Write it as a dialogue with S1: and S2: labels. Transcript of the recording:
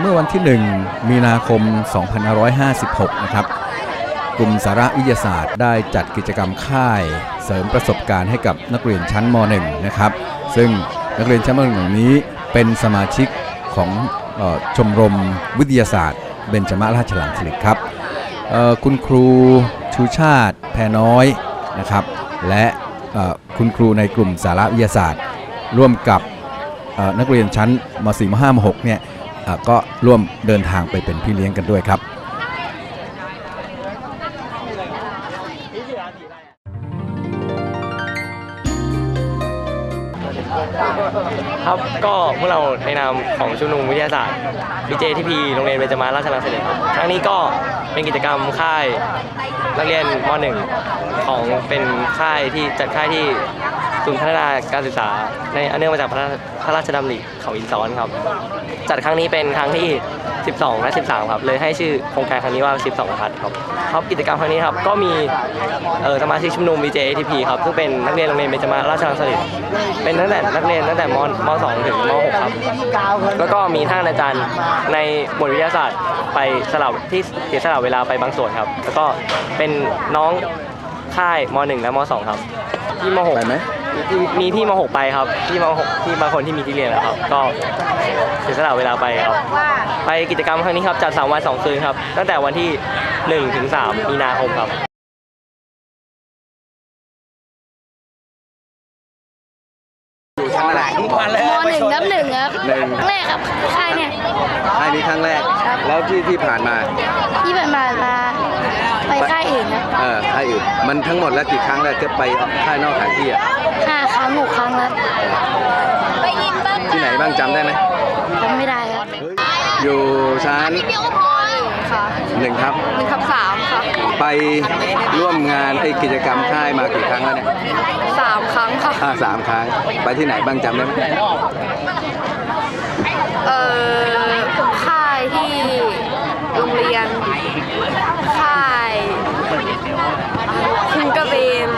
S1: เมื่อวันที่ 1 มีนาคม 2556 นะครับ กลุ่มสาระวิทยาศาสตร์ได้จัดกิจกรรมค่าย เสริมประสบการณ์ให้กับนักเรียนชั้นม .1 นะครับ ซึ่งนักเรียนชั้นม .1 เหล่านี้เป็นสมาชิกของออชมรมวิทยาศาสตร์ เบญจมาราชลังสิตครับ คุณครูชูชาติแพรน้อยนะครับ และคุณครูในกลุ่มสาระวิทยาศาสตร์ ร่วมกับนักเรียนชั้นม .4 ม .5 ม .6 เนี่ย ก็ร่วมเดินทางไปเป็นพี่เลี้ยงกันด้วยครับ
S2: ครับก็พวกเราในนามของชุมนุมวิทยาศาสตร์วิเจทีพีโรงเรียนเบญจมาราชนาเสด็จครับครั้งนี้ก็เป็นกิจกรรมค่ายนักเรียนม .1 ของเป็นค่ายที่จัดค่ายที่ ศูนย์พัฒนาการศึกษาในอันเนื่องมาจากพระราพระราชดำริเขาอินซ้อนครับ จัดครั้งนี้เป็นครั้งที่ 12 และ 13 ครับ เลยให้ชื่อโครงการครั้งนี้ว่า 12 พัดครับครับกิจกรรมครั้งนี้ครับก็มีเอ่อสมาชิกชุมนุม VJATP ครับซึ่งเป็นนักเรียนโรงเรียนเบญจมาราชรังสฤษฎิเป็นตั้งแต่นักเรียนตั้งแต่มม .2 ถึงม .6 ครับแล้วก็มีท่านอาจารย์ในหมวดวิทยาศาสตร์ไปสลับที่เสียสละเวลาไปบางส่วนครับ แล้วก็เป็นน้องค่ายม .1 และม .2 ครับที่ม .6
S1: ไปไหม
S2: มีพี่ม .6 ไปครับพี่ม .6 ที่บางคนที่มีที่เรียนแล้วครับ ก็เสียสละเวลาไปครับ ไปกิจกรรมครั้งนี้ครับจัด3วัน2คืนครับ ตั้งแต่วันที่ 1 ถึง 3 มีนาคมครับ
S1: อยู่ชั้นอะไร
S3: มหนึ่งนับหนึ่งครับ
S1: หนึ่ง
S3: ครั้งแรกครับค่ายเนี่ย
S1: ค่ายนี้ครั้งแรก
S3: ครับ
S1: แล้วที่ที่ผ่านมา
S3: ที่ผ่านมามาไปค่ายอื่นครับ
S1: เออค่ายอื่นมันทั้งหมดแล้วกี่ครั้งแล้วจะไปค่ายนอกสถานที่อะ
S3: ห้าครั้งหกครั้งครับ
S1: ที่ไหนบ้างจำได้ไหม
S3: จำไม่ได้ครับ
S1: อยู่ชั้น
S3: ค่ะ
S1: หนึ่งครับ
S3: หนึ่งทับสามค่ะ
S1: ไปร่วมงานไอ้กิจกรรมค่ายมากี่ครั้งแล้วเนี่ย
S3: สามครั้งค่ะ
S1: อ่าสามครั้งไปที่ไหนบ้างจำได้ไหม
S3: ถ่ายคุงกระเบน